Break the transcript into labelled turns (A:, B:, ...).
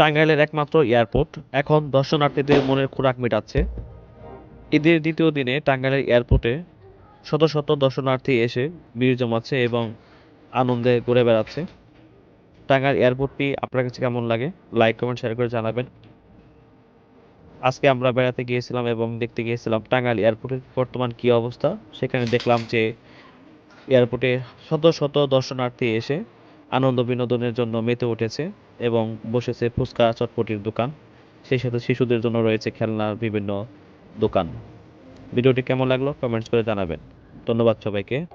A: টাঙ্গাইলের একমাত্র এয়ারপোর্ট। এখন দর্শনার্থীদের মনের খোরাক মেটাচ্ছে। ঈদের দ্বিতীয় দিনে টাঙ্গাইলের এয়ারপোর্টে শত শত দর্শনার্থী এসে ভিড় জমাচ্ছে এবং আনন্দে ঘুরে বেড়াচ্ছে। টাঙ্গাইল এয়ারপোর্টটি আপনার কাছে কেমন লাগে? লাইক কমেন্ট শেয়ার করে জানাবেন। আজকে আমরা বেড়াতে গিয়েছিলাম এবং দেখতে গিয়েছিলাম টাঙ্গাইল এয়ারপোর্টের বর্তমান কী অবস্থা। সেখানে দেখলাম যে এয়ারপোর্টে শত শত দর্শনার্থী এসে আনন্দ বিনোদনের জন্য মেতে উঠেছে এবং বসেছে ফুচকা চটপটির দোকান। সেই সাথে শিশুদের জন্য রয়েছে খেলনার বিভিন্ন দোকান। ভিডিওটি কেমন লাগল? কমেন্টস করে জানাবেন। ধন্যবাদ সবাইকে।